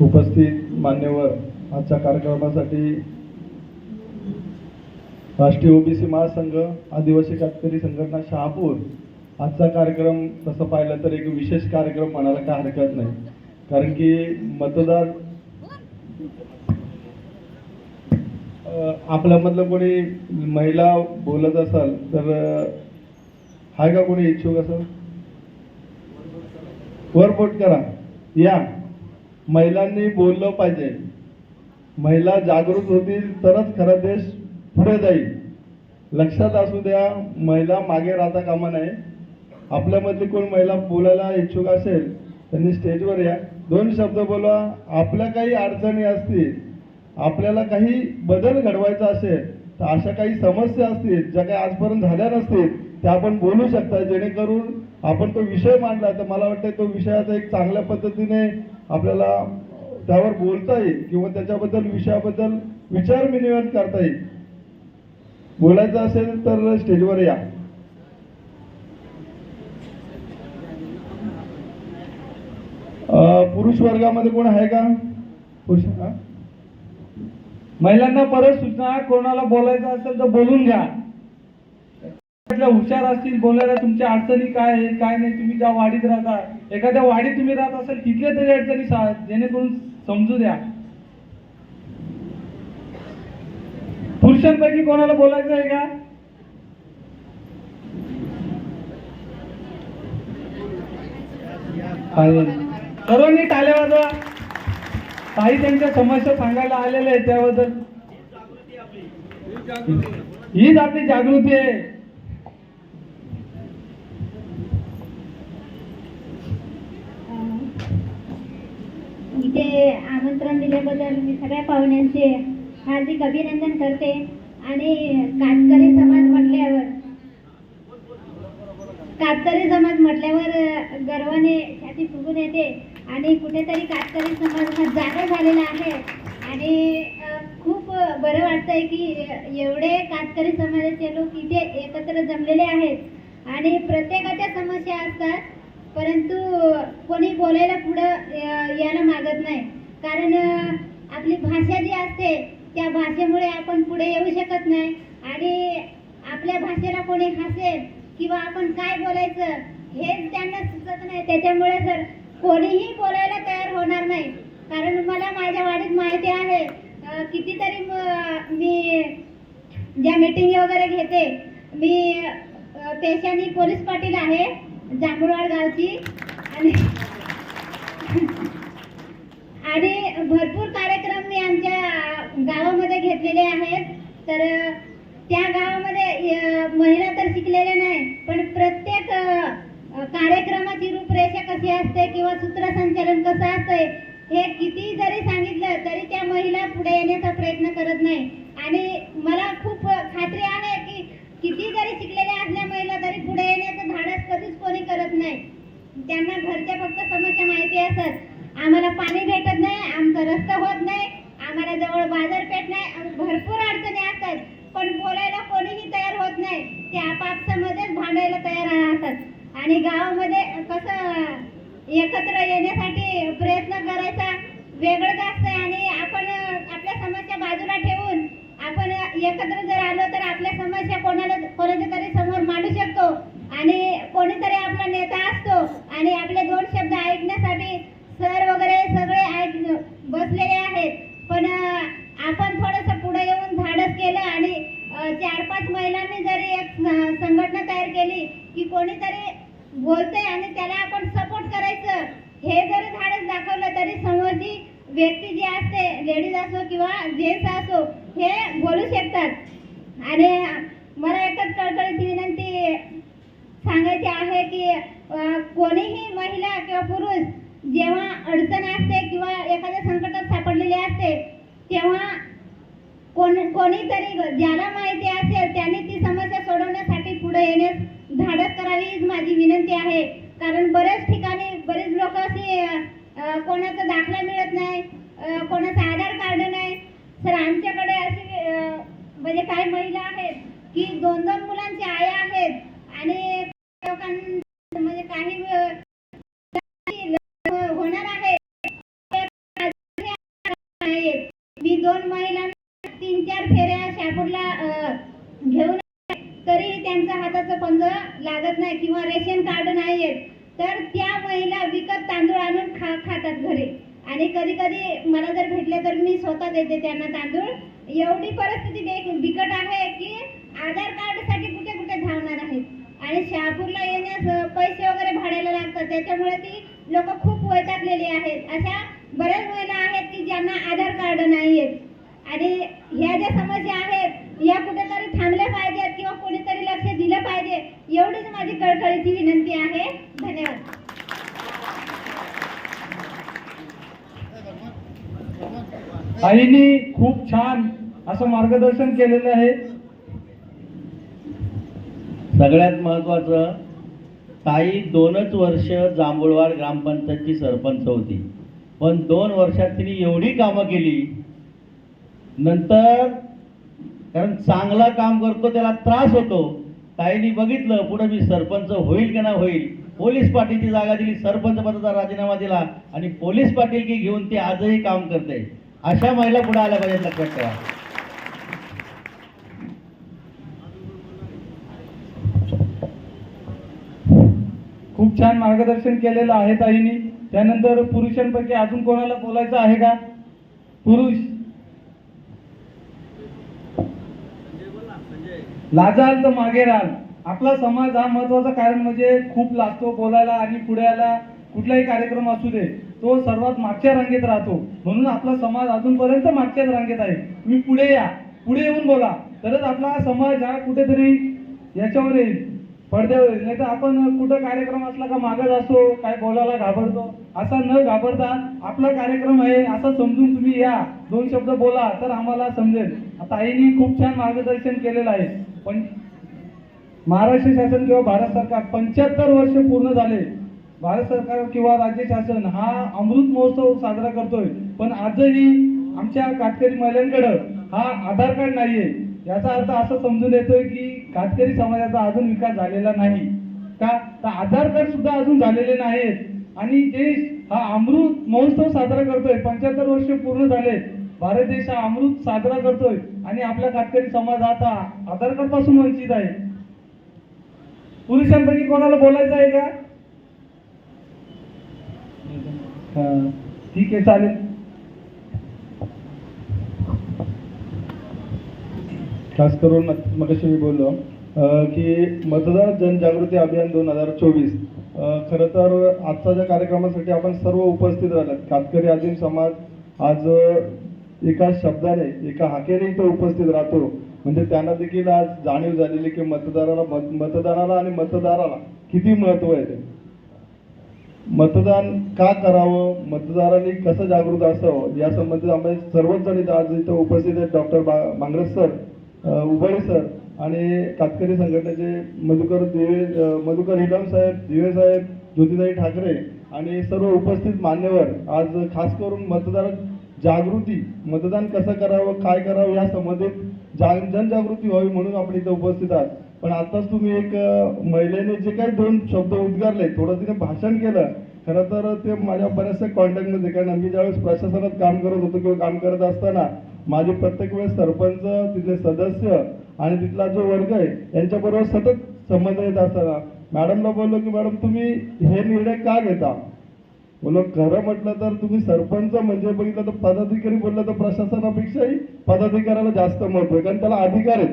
उपस्थित मान्यवर आजच्या कार्यक्रमासाठी राष्ट्रीय ओबीसी महासंघ आदिवासी शेतकरी संघटना शहापूर आजचा कार्यक्रम तसं पाहिलं तर एक विशेष कार्यक्रम म्हणायला काय हरकत नाही. कारण की मतदार आपल्यामधलं कोणी महिला बोलत असाल तर हाय आहे का कोणी इच्छुक असं वरपोट करा. या. महिलांनी बोललं पाहिजे. महिला जागृत होतील तरच खरा देश पुढे जाईल. लक्षात असू द्या महिला मागे राहता कामा नये. आपल्यामधली कोण महिला बोलायला इच्छुक असेल त्यांनी स्टेजवर या. दोन शब्द बोला आपल्या काही अडचणी असतील आपल्याला काही बदल घडवायचा असेल तर अशा काही समस्या असतील ज्या काही आजपर्यंत झाल्या नसतील त्या आपण बोलू शकता. जेणेकरून आपण तो विषय मांडला तर मला वाटतं तो विषयाचा एक चांगल्या पद्धतीने आपल्याला त्यावर बोलता येईल किंवा त्याच्याबद्दल विषयाबद्दल विचार विनिमय करता येईल. बोलायचं असेल तर स्टेजवर या. पुरुष वर्गामध्ये कोण आहे का? पुरुष महिलांना परत सूचना कोणाला बोलायचं असेल तर बोलून घ्या. त्यातल्या हुशार असतील बोलणाऱ्या तुमच्या अडचणी काय आहेत काय नाही तुम्ही ज्या वाडीत राहता एखाद्या वाडीत तुम्ही राहत असाल तिथल्या तरी अडचणी जेणेकरून समजू द्या. पुरुषांपैकी कोणाला बोलायचं आहे का? सर्वांनी टाल्या वाजवा. काही त्यांच्या समस्या सांगायला आलेल्या आहेत त्याबद्दल. हीच आपली जागृती आहे. इथे आमंत्रण दिल्याबद्दल मी सगळ्या पाहुण्यांचे हार्दिक अभिनंदन करते आणि कातकरी समाज म्हटल्यावर कातकरी समाज म्हटल्यावर गर्वाने छाती फुगून येते आणि कुठेतरी कातकरी समाज हा जागा झालेला आहे. आणि खूप बरं वाटतंय की एवढे कातकरी समाजाचे लोक इथे एकत्र जमलेले आहेत. आणि प्रत्येकाच्या समस्या असतात. परंतु कोणी बोलायला पुढं यायला मागत नाही. कारण आपली भाषा जी असते त्या भाषेमुळे आपण पुढे येऊ शकत नाही. आणि आपल्या भाषेला कोणी हसेल किंवा आपण काय बोलायचं हेच त्यांना सुचत नाही. त्याच्यामुळे जर कोणीही बोलायला तयार होणार नाही. कारण मला माझ्या वाडीत माहिती आहे कितीतरी मी ज्या मीटिंग वगैरे घेते मी पेशानी पोलीस पाटील आहे. जांभूळवाड गावची आणि आणि भरपूर कार्यक्रम मी आमच्या गावामध्ये घेतलेले आहेत. तर त्या गावामध्ये महिला तर शिकलेल्या नाही पण प्रत्येक कार्यक्रमाची रूपरेषा कशी असते किंवा सूत्रसंचालन कसं असतंय हे किती जरी सांगितलं तरी त्या महिला पुढे येण्याचा प्रयत्न करत नाही. आणि मला खूप खात्री आहे किती जरी शिकलेल्या असल्या महिला तरी पुढे येण्याचं धाडस कधीच कोणी करत नाही. त्यांना घरच्या फक्त समस्या माहिती असत. आम्हाला पाणी भेटत नाही आमचा रस्ता होत नाही आम्हाला जवळ बाजारपेठ नाही भरपूर अडचणी असतात. पण बोलायला कोणीही तयार होत नाही. ते आपापसामध्येच भांडायला तयार असतात आणि गावामध्ये कसं एकत्र येण्यासाठी प्रयत्न करायचा वेगळंच असतं आणि आपण आपल्या समस्या बाजूला ठेवून आपण एकत्र जर आलो तर आपल्या समस्या कोणाला कोणाच्या तरी समोर मांडू शकतो. आणि कोणीतरी आपला नेता असतो आणि आपले दोन शब्द ऐकण्यासाठी सर वगैरे सगळे ऐक बसलेले आहेत. पण आपण थोडंसं पुढे येऊन धाडस केलं आणि चार पाच महिलांनी जरी एक संघटना तयार केली की कोणीतरी बोलतंय आणि त्याला आपण सपोर्ट करायचं हे जरी धाडस दाखवलं तरी समोरची व्यक्ती जी असते लेडीज असो किंवा जेंट्स असो हे बोलू शकतात. आणि मला एकच कळकळीची विनंती सांगायची आहे की कोणीही महिला किंवा पुरुष जेव्हा अडचण असते किंवा एखाद्या संकटात सापडलेले असते तेव्हा कोण कोणीतरी ज्याला माहिती असेल त्याने ती समस्या सोडवण्यासाठी पुढे येण्यास धाडस करावी हीच माझी विनंती आहे. कारण बऱ्याच ठिकाणी बरेच लोक असे कोणाचा दाखला मिळत नाही. कोणाचं आधार कार्ड नाही. सर आमच्याकडे असे म्हणजे काही महिला आहेत की दोन दोन मुलांच्या आया आहेत आणि म्हणजे काही होणार आहे. मी दोन महिलांना तीन चार फेऱ्या शापूरला घेऊन तरीही त्यांचा हाताचं पंज लागत नाही किंवा रेशन कार्ड नाही येत तर त्या महिला विकत तांदूळ आणून खा खातात घरी. आणि कधी कधी मला जर भेटले तर मी स्वतः देते त्यांना तांदूळ. एवढी परिस्थिती बिकट आहे की आधार कार्डसाठी कुठे कुठे धावणार आहेत. आणि शहापूरला येण्यास पैसे वगैरे भाड्याला लागतात. त्याच्यामुळे ती लोक खूप वैतागलेली आहेत. अशा बऱ्याच महिला आहेत की ज्यांना आधार कार्ड नाही आहेत आणि ह्या ज्या समस्या आहेत या कुठेतरी थांबल्या पाहिजेत किंवा कोणीतरी लक्ष दिलं पाहिजे. एवढीच माझी कळकळीची विनंती आहे. धन्यवाद. आईनी खूप छान असं मार्गदर्शन केलेलं आहे. सगळ्यात महत्त्वाचं ताई दोनच वर्ष जांभूळवाड ग्रामपंचायतची सरपंच होती. पण दोन वर्षात तिने एवढी कामं केली. नंतर कारण चांगला काम करतो त्याला त्रास होतो. ताईने बघितलं पुढे मी सरपंच होईल की नाही होईल. पोलीस पाटीलची जागा दिली सरपंच पदाचा राजीनामा दिला आणि पोलीस पाटील की घेऊन ती आजही काम करते. अशा महिला पुढे आल्या पाहिजेत लक्षात ठेवा खूप छान मार्गदर्शन केलेलं आहे ताईनी. त्यानंतर पुरुषांपैकी अजून कोणाला बोलायचं आहे का? पुरुष. लाजाल तर मागे राहाल आपला समाज हा महत्त्वाचा कारण म्हणजे खूप लागतो बोलायला आणि पुढे आला. कुठलाही कार्यक्रम असू दे. तो सर्वात मागच्या रांगेत राहतो. म्हणून आपला समाज अजूनपर्यंत मागच्याच रांगेत आहे. तुम्ही पुढे या. पुढे येऊन बोला तरच आपला समाज हा कुठेतरी याच्यावर येईल. पडद्यावर येईल. नाही तर आपण कुठं कार्यक्रम असला का मागत असतो काय बोलायला घाबरतो असा न घाबरता आपला कार्यक्रम आहे असं समजून तुम्ही या. दोन शब्द बोला तर आम्हाला समजेल. आता आईनी खूप छान मार्गदर्शन केलेलं आहे. पण महाराष्ट्र शासन किंवा भारत सरकार पंच्याहत्तर वर्ष पूर्ण झाले. भारत सरकार किंवा राज्य शासन हा अमृत महोत्सव साजरा करतोय. पण आजही आमच्या कातकरी महिलांकडं हा आधार कार्ड नाहीये. याचा अर्थ असं समजून येतोय की कातकरी समाजाचा अजून विकास झालेला नाही. का? तर आधार कार्ड सुद्धा अजून झालेले नाहीत आणि देश हा अमृत महोत्सव साजरा करतोय पंच्याहत्तर वर्ष पूर्ण झाले भारत देश हा अमृत साजरा करतोय आणि आपला कातकरी समाज आता आधार कार्डपासून वंचित आहे. पुरुषांपैकी कोणाला बोलायचं आहे का हा, ठीक आहे चालेल. खास करून मगाशी मी बोललो की मतदार जनजागृती अभियान दोन हजार चोवीस खरं तर आजच्या ज्या कार्यक्रमासाठी आपण सर्व उपस्थित राहिलात. कातकरी आदिम समाज आज एका शब्दाने एका हाकेने इथं उपस्थित राहतो. म्हणजे त्यांना देखील आज जाणीव झालेली की मतदाराला मत मतदानाला आणि मतदाराला किती महत्त्व आहे ते. मतदान का करावं? मतदारांनी कसं जागृत असावं? या संबंधित आम्ही सर्वच जण इथं आज इथं उपस्थित आहेत डॉक्टर बा मांगरस सर उभय सर आणि कातकरी संघटनेचे मधुकर दिवे मधुकर हिडम साहेब दिवे साहेब ज्योतिताई ठाकरे आणि सर्व उपस्थित मान्यवर आज खास करून मतदार जागृती मतदान कसं करावं काय करावं या संबंधित जाग जनजागृती व्हावी म्हणून आपण इथं उपस्थित आहात. पण आताच तुम्ही एक महिलेने जे काही दोन शब्द उद्गारले थोडं तिने भाषण केलं खरं तर ते माझ्या बऱ्याचशा कॉन्टॅक्टमध्ये कारण मी ज्यावेळेस प्रशासनात काम करत होतो किंवा काम करत असताना माझे प्रत्येक वेळेस सरपंच तिथले सदस्य आणि तिथला जो वर्ग आहे यांच्याबरोबर सतत संबंध येत असताना मॅडमला बोललो की मॅडम तुम्ही हे निर्णय का घेता? बोलो खरं म्हटलं तर तुम्ही सरपंच म्हणजे बघितलं तर पदाधिकारी बोललं तर प्रशासनापेक्षाही पदाधिकाऱ्याला जास्त महत्त्व आहे कारण त्याला अधिकार आहेत.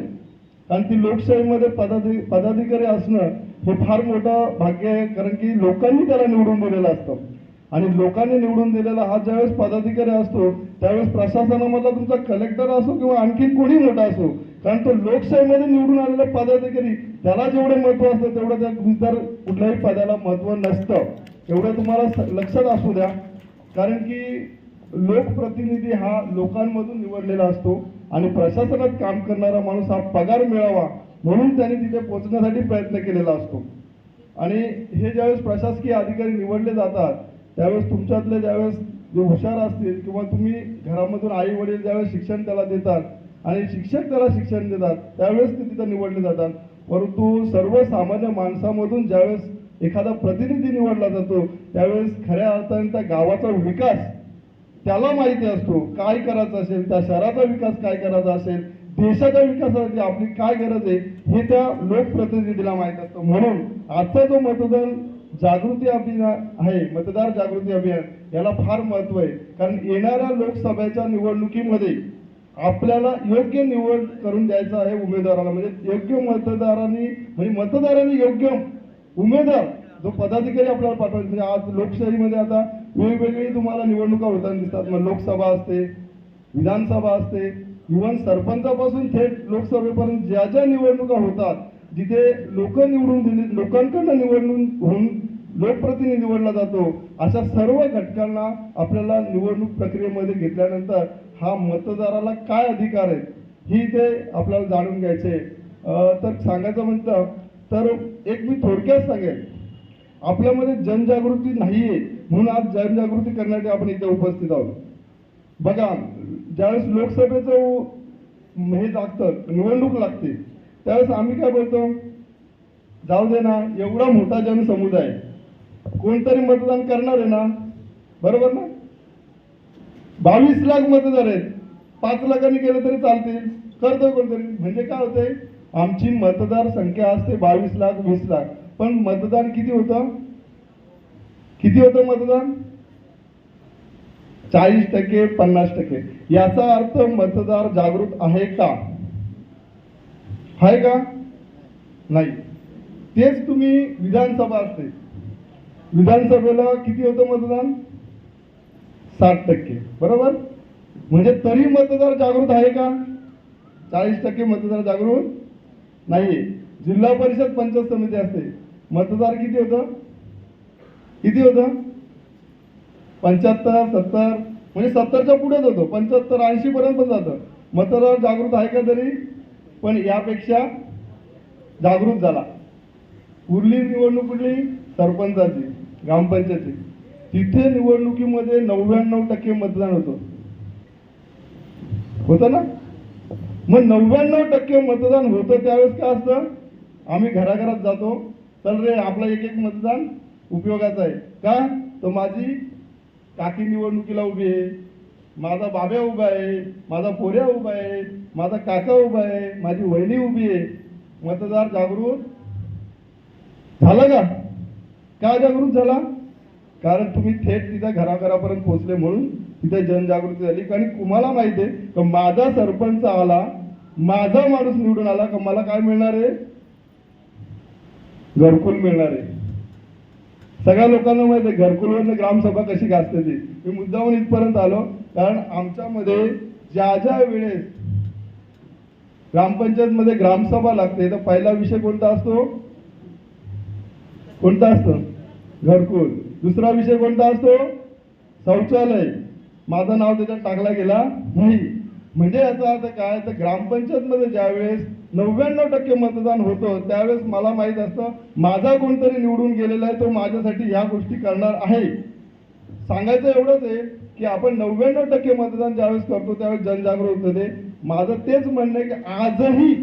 कारण ती लोकशाहीमध्ये पदाधि पदाधिकारी असणं हे फार मोठं भाग्य आहे कारण की लोकांनी त्याला निवडून दिलेलं असतं. आणि लोकांनी निवडून दिलेला हा ज्यावेळेस पदाधिकारी असतो त्यावेळेस प्रशासनामधला तुमचा कलेक्टर असो किंवा आणखी कोणी मोठा असो कारण तो लोकशाहीमध्ये निवडून आलेला पदाधिकारी त्याला जेवढं महत्त्व असतं तेवढं त्या इतर कुठल्याही पदाला महत्त्व नसतं. एवढं तुम्हाला स- लक्षात असू द्या. कारण की लोकप्रतिनिधी हा लोकांमधून निवडलेला असतो. आणि प्रशासनात काम करणारा माणूस हा पगार मिळावा म्हणून त्यांनी तिथे पोहोचण्यासाठी प्रयत्न केलेला असतो. आणि हे ज्यावेळेस प्रशासकीय अधिकारी निवडले जातात त्यावेळेस तुमच्यातले ज्यावेळेस जे हुशार असतील किंवा तुम्ही घरामधून आई वडील ज्यावेळेस शिक्षण त्याला देतात आणि शिक्षक त्याला शिक्षण देतात त्यावेळेस ते तिथं निवडले जातात. परंतु सर्वसामान्य माणसामधून ज्यावेळेस एखादा प्रतिनिधी निवडला जातो त्यावेळेस खऱ्या अर्थाने त्या गावाचा विकास त्याला माहिती असतो काय करायचं असेल त्या शहराचा विकास काय करायचा असेल देशाच्या विकासासाठी आपली काय गरज आहे हे त्या लोकप्रतिनिधीला माहीत असतं. म्हणून आजचा जो मतदान जागृती अभियान आहे मतदार जागृती अभियान याला फार महत्त्व आहे. कारण येणाऱ्या लोकसभेच्या निवडणुकीमध्ये आपल्याला योग्य निवड करून द्यायचं आहे उमेदवाराला. म्हणजे योग्य मतदारांनी म्हणजे मतदारांनी योग्य उमेदवार जो पदाधिकारी आपल्याला पाठवायचा म्हणजे आज लोकशाहीमध्ये आता वेगवेगळी तुम्हाला निवडणुका होताना दिसतात. मग लोकसभा असते विधानसभा असते. इव्हन सरपंचापासून थेट लोकसभेपर्यंत ज्या ज्या निवडणुका होतात जिथे लोक निवडून दिली लोकांकडनं निवडून होऊन लोकप्रतिनिधी निवडला जातो अशा सर्व घटकांना आपल्याला निवडणूक प्रक्रियेमध्ये घेतल्यानंतर हा मतदाराला काय अधिकार आहेत ही ते आपल्याला जाणून घ्यायचे. तर सांगायचं म्हटलं तर एक मी थोडक्यात सांगेन. आपल्यामध्ये जनजागृती नाही आहे म्हणून आज जनजागृती करण्यासाठी आपण इथे उपस्थित आहोत. बघा ज्यावेळेस लोकसभेचं हे लागतं निवडणूक लागते त्यावेळेस आम्ही काय बोलतो? जाऊ दे ना एवढा मोठा जनसमुदाय कोणतरी मतदान करणार आहे ना? बरोबर ना? बावीस लाख मतदार आहेत. पाच लाखांनी केलं तरी चालतील. करतोय कोणतरी. म्हणजे काय होतंय? आमची मतदार संख्या असते बावीस लाख वीस लाख. पण मतदान किती होतं? किती होतं मतदान? चाळीस टक्के पन्नास टक्के. याचा अर्थ मतदार जागृत आहे का? आहे का? नाही. तेच तुम्ही विधानसभा असते. विधानसभेला किती होतं मतदान? साठ टक्के. बरोबर? म्हणजे तरी मतदार जागृत आहे का? चाळीस टक्के मतदार जागृत नाही जिल्हा परिषद पंचायत समिती असते. मतदार किती होतं? किती होतं? पंच्याहत्तर सत्तर म्हणजे सत्तरच्या पुढेच होतो. पंच्याहत्तर ऐंशी पर्यंत पण जातं. मतदार जागृत आहे का तरी? पण यापेक्षा जागृत झाला. उरली निवडणूक कुठली? सरपंचाची ग्रामपंचायती तिथे निवडणुकीमध्ये नव्याण्णव टक्के मतदान होतं. होतं ना? मग नव्याण्णव टक्के मतदान होतं त्यावेळेस काय असतं? आम्ही घराघरात जातो. चल रे आपला एक एक मतदान उपयोगाचं आहे. का? तर माझी काकी निवडणुकीला उभी आहे. माझा बाब्या उभा आहे. माझा पोऱ्या उभा आहे. माझा काका उभा आहे. माझी वहिनी उभी आहे. मतदार जागृत झाला का? का जागृत झाला? कारण तुम्ही थेट तिथं घराघरापर्यंत पोहोचले म्हणून तिथे जनजागृती झाली. कारण तुम्हाला माहिती आहे का माझा सरपंच आला माझा माणूस निवडून आला का मला काय मिळणार आहे? घरकुल मिळणार आहे. सगळ्या लोकांना माहिती आहे घरकुलवरनं ग्रामसभा कशी गाजते ती मी मुद्दाहून इथपर्यंत आलो. कारण आमच्यामध्ये ज्या ज्या वेळेस ग्रामपंचायत मध्ये ग्रामसभा लागते तर पहिला विषय कोणता असतो? कोणता असतो? घरकुल. दुसरा विषय कोणता असतो? शौचालय. माझं नाव त्याच्यात टाकला गेला नाही. म्हणजे याचा अर्थ काय? तर ग्रामपंचायतमध्ये ज्या ज्यावेळेस नव्याण्णव टक्के मतदान होतं त्यावेळेस मला माहीत असतं माझा कोणतरी निवडून गेलेला आहे तो माझ्यासाठी ह्या गोष्टी करणार आहे. सांगायचं एवढंच आहे की आपण नव्याण्णव टक्के मतदान ज्यावेळेस करतो त्यावेळेस जनजागृत होते माझं तेच म्हणणं आहे की आजही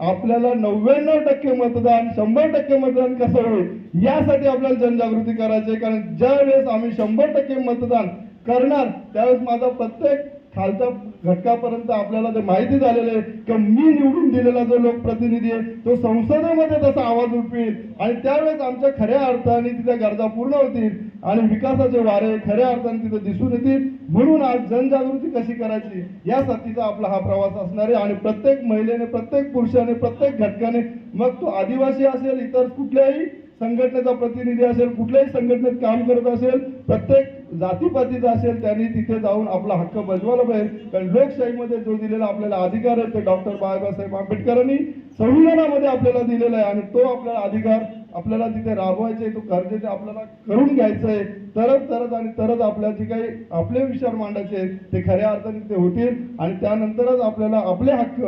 आपल्याला नव्याण्णव टक्के मतदान शंभर टक्के मतदान कसं होईल यासाठी आपल्याला जनजागृती करायची आहे. कारण ज्यावेळेस आम्ही शंभर टक्के मतदान करणार त्यावेळेस माझा प्रत्येक खालच्या घटकापर्यंत आपल्याला ते माहिती झालेलं आहे की मी निवडून दिलेला जो लोकप्रतिनिधी आहे तो संसदेमध्ये तसा आवाज उठवेल. आणि त्यावेळेस आमच्या खऱ्या अर्थाने तिथे गरजा पूर्ण होतील आणि विकासाचे वारे खऱ्या अर्थाने तिथे दिसून येतील. म्हणून आज जनजागृती कशी करायची यासाठीचा आपला हा प्रवास असणार आहे. आणि प्रत्येक महिलेने प्रत्येक पुरुषाने प्रत्येक घटकाने मग तो आदिवासी असेल इतर कुठल्याही संघटनेचा प्रतिनिधी असेल कुठल्याही संघटनेत काम करत असेल प्रत्येक जातीपातीचा असेल त्यांनी तिथे जाऊन आपला हक्क बजवायला पाहिजे. कारण लोकशाहीमध्ये जो दिलेला आपल्याला अधिकार आहे ते डॉक्टर बाबासाहेब आंबेडकरांनी संविधानामध्ये आपल्याला दिलेला आहे. आणि तो आपल्याला अधिकार आपल्याला तिथे राबवायचे तो गरजेचे आपल्याला करून घ्यायचं आहे. तरच तरच आणि तरच आपल्या जे काही आपले विचार मांडायचे आहेत ते खऱ्या अर्थाने ते होतील. आणि त्यानंतरच आपल्याला आपले हक्क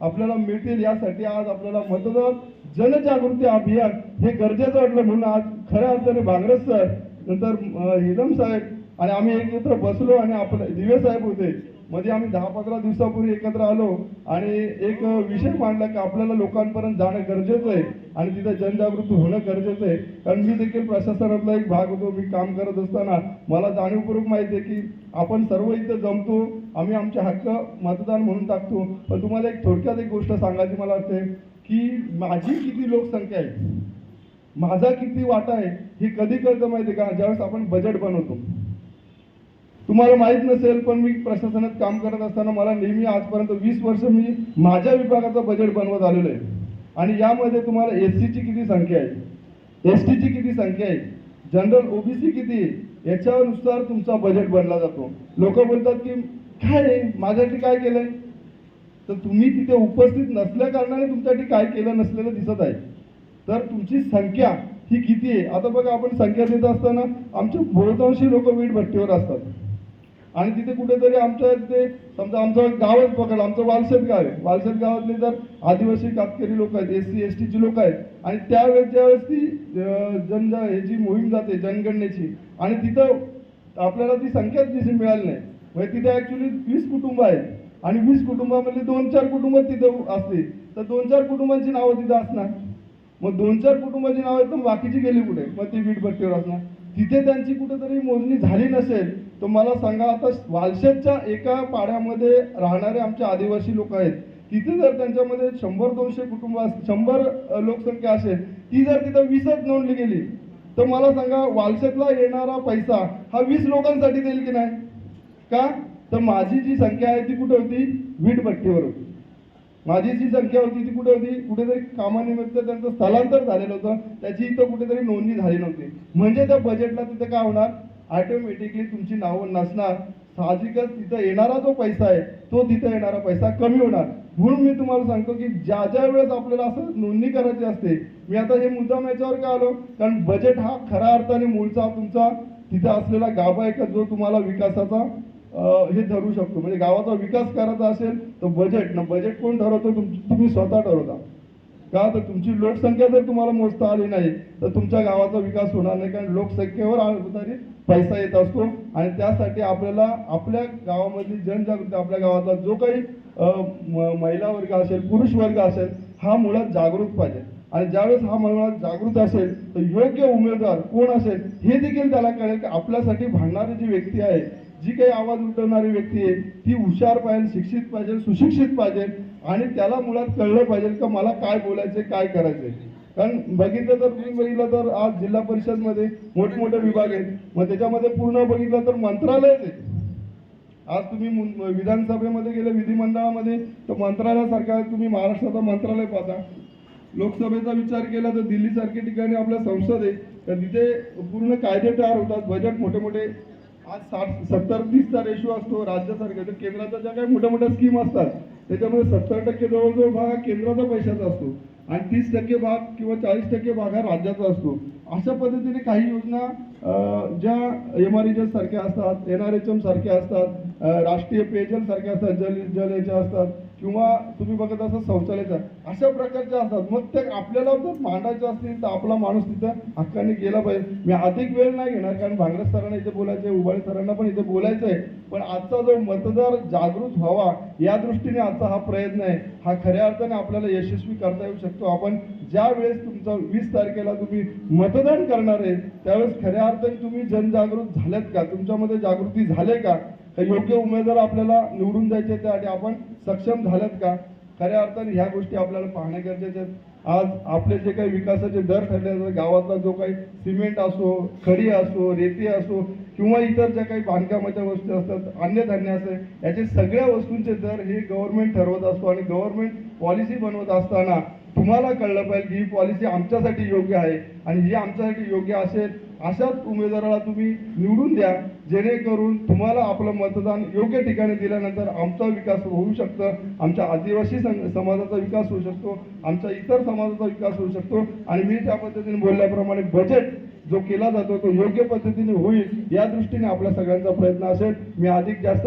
आपल्याला मिळतील यासाठी आज आपल्याला मतदार जनजागृती अभियान हे गरजेचं वाटलं म्हणून आज खऱ्या अर्थाने भांगरस सर नंतर हिदम साहेब आणि आम्ही एकत्र बसलो आणि आपले दिवे साहेब होते. मध्ये आम्ही दहा पंधरा दिवसापूर्वी एकत्र आलो आणि एक विषय मांडला की आपल्याला लोकांपर्यंत जाणं गरजेचं आहे आणि तिथे जनजागृती होणं गरजेचं आहे. कारण मी देखील प्रशासनातला एक भाग होतो मी काम करत असताना मला जाणीवपूर्वक माहिती आहे की आपण सर्व इथं जमतो आम्ही आमचे हक्क मतदान म्हणून टाकतो. पण तुम्हाला एक थोडक्यात एक गोष्ट सांगायची मला वाटते की माझी किती लोकसंख्या आहे माझा किती वाटा आहे हे कधी कळतं माहिती आहे का? ज्यावेळेस आपण बजेट बनवतो. तुम्हाला माहीत नसेल पण मी प्रशासनात काम करत असताना मला नेहमी आजपर्यंत वीस वर्ष मी माझ्या विभागाचं बजेट बनवत आलेलो आहे. आणि यामध्ये तुम्हाला एस सीची किती संख्या आहे? एस टीची किती संख्या आहे? जनरल ओबीसी किती आहे? याच्यानुसार तुमचा बजेट बनला जातो. लोक बोलतात की काय आहे माझ्यासाठी काय केलंय? तर तुम्ही तिथे उपस्थित नसल्या कारणाने तुमच्यासाठी काय केलं नसलेलं दिसत आहे. तर तुमची संख्या ही किती आहे? आता बघा आपण संख्या देत असताना आमचे बहुतांशी लोक वीट भट्टीवर असतात. आणि तिथे कुठेतरी आमच्या ते समजा आमचं गावच पकड आमचं वालसद गाव आहे. वालसद गावातले जर आदिवासी कातकरी लोक आहेत एस सी एस टीची लोक आहेत आणि त्यावेळेस ज्यावेळेस ती जन ह्याची मोहीम जाते जनगणनेची आणि तिथं आपल्याला ती संख्याच दिसून मिळाली नाही. म्हणजे तिथे ॲक्च्युली वीस कुटुंब आहेत. आणि वीस कुटुंबामधले दोन चार कुटुंब तिथं असते तर दोन चार कुटुंबांची नावं तिथं असणार. मग दोन चार कुटुंबाची नावं आहेत तर बाकीची गेली कुठे? मग ती वीटभट्टीवर असणार. तिथे त्यांची कुठेतरी मोजणी झाली नसेल तर मला सांगा आता वालशेतच्या एका पाड्यामध्ये राहणारे आमचे आदिवासी लोक आहेत तिथे जर त्यांच्यामध्ये शंभर दोनशे कुटुंब शंभर लोकसंख्या असेल ती जर तिथं वीसच नोंदली गेली तर मला सांगा वालशेतला येणारा पैसा हा वीस लोकांसाठी देईल की नाही? का? तर माझी जी संख्या आहे ती कुठे होती? वीटभट्टीवर होती. माझी जी संख्या होती ती कुठे होती? कुठेतरी कामानिमित्त त्यांचं स्थलांतर झालेलं होतं. त्याची इथं कुठेतरी नोंदणी झाली नव्हती. म्हणजे त्या बजेटला तिथे काय होणार? ऑटोमॅटिकली तुमची नावं नसणार. साहजिकच तिथं येणारा जो पैसा आहे तो तिथं येणारा पैसा कमी होणार. म्हणून मी तुम्हाला सांगतो की ज्या ज्या वेळेस आपल्याला असं नोंदणी करायची असते मी आता हे मुद्दाम याच्यावर का आलो? कारण बजेट हा खऱ्या अर्थाने मूळचा तुमचा तिथं असलेला गाभा आहे का जो तुम्हाला विकासाचा हे ठरू शकतो. म्हणजे गावाचा विकास करायचा असेल तर बजेट ना बजेट कोण ठरवतो? तुम्ही स्वतः ठरवता. का? तर तुमची लोकसंख्या जर तुम्हाला मोजता आली नाही तर तुमच्या गावाचा विकास होणार नाही. कारण लोकसंख्येवर आधारित पैसा येत असतो. आणि त्यासाठी आपल्याला आपल्या गावामधली जनजागृती आपल्या गावातला जो काही महिला वर्ग असेल पुरुष वर्ग असेल हा मुळात जागृत पाहिजे. आणि ज्यावेळेस हा मुळात जागृत असेल तर योग्य उमेदवार कोण असेल हे देखील त्याला कळेल की आपल्यासाठी भांडणारी जी व्यक्ती आहे जी काही आवाज उठवणारी व्यक्ती आहे ती हुशार पाहिजे शिक्षित पाहिजे सुशिक्षित पाहिजे आणि त्याला मुळात कळलं पाहिजे का मला काय बोलायचे काय करायचंय. कारण बघितलं तर तुम्ही बघितलं तर आज जिल्हा परिषदमध्ये मोठमोठे विभाग आहेत. मग त्याच्यामध्ये पूर्ण बघितलं तर मंत्रालयच आहे. आज तुम्ही विधानसभेमध्ये गेले विधिमंडळामध्ये तर मंत्रालयासारखा तुम्ही महाराष्ट्राचं मंत्रालय पाहता. लोकसभेचा विचार केला तर दिल्लीसारख्या ठिकाणी आपल्या संसद आहे. तर तिथे पूर्ण कायदे तयार होतात. बजेट मोठे मोठे आज साठ सत्तर तीसचा रेशो असतो राज्यासारख्या. तर केंद्राच्या ज्या काही मोठ्या मोठ्या स्कीम असतात त्याच्यामध्ये सत्तर टक्के जवळजवळ भाग हा केंद्राचा पैशाचा असतो. आणि तीस टक्के भाग किंवा चाळीस टक्के भाग हा राज्याचा असतो. अशा पद्धतीने काही योजना ज्या एम आर सारख्या असतात एन आर एच एम सारख्या असतात राष्ट्रीय पेयजल सारख्या असतात जल जल याच्या असतात किंवा तुम्ही बघत असाल शौचालयाचा अशा प्रकारच्या असतात. मग त्या आपल्याला जर मांडायचं असतील तर आपला माणूस तिथं हक्काने गेला पाहिजे. मी अधिक वेळ नाही घेणार कारण भांगरज सरांना इथे बोलायचं आहे उबाळे सरांना पण इथे बोलायचं आहे पण आजचा जो मतदार जागृत व्हावा या दृष्टीने आजचा हा प्रयत्न आहे. हा खऱ्या अर्थाने आपल्याला यशस्वी करता येऊ शकतो. आपण ज्या वेळेस तुमचा वीस तारखेला तुम्ही मतदान करणार आहे त्यावेळेस खऱ्या अर्थाने तुम्ही जनजागृत झाल्यात का? तुमच्यामध्ये जागृती झाले का? तर योग्य उमेदवार आपल्याला निवडून द्यायचे त्यासाठी आपण सक्षम झालेत का? खऱ्या अर्थाने ह्या गोष्टी आपल्याला पाहणे गरजेचे आहेत आज आपले जे काही विकासाचे दर ठरले आहेत, गावातला जो काही सिमेंट असो खडी असो रेती असो किंवा इतर ज्या काही बांधकामाच्या वस्तू असतात अन्नधान्य असेल याचे सगळ्या वस्तूंचे दर हे गव्हर्नमेंट ठरवत असतो आणि गव्हर्नमेंट पॉलिसी बनवत असताना तुम्हाला कळलं पाहिजे की ही पॉलिसी आमच्यासाठी योग्य आहे. आणि ही आमच्यासाठी योग्य असेल अशाच उमेदवाराला तुम्ही निवडून द्या. जेणेकरून तुम्हाला आपलं मतदान योग्य ठिकाणी दिल्यानंतर आमचा विकास होऊ शकतो आमच्या आदिवासी सं- समाजाचा विकास होऊ शकतो आमच्या इतर समाजाचा विकास होऊ शकतो. आणि मी त्या पद्धतीने बोलल्याप्रमाणे बजेट जो केला जातो तो योग्य पद्धतीने होईल या दृष्टीने आपल्या सगळ्यांचा प्रयत्न असेल. मी अधिक जास्त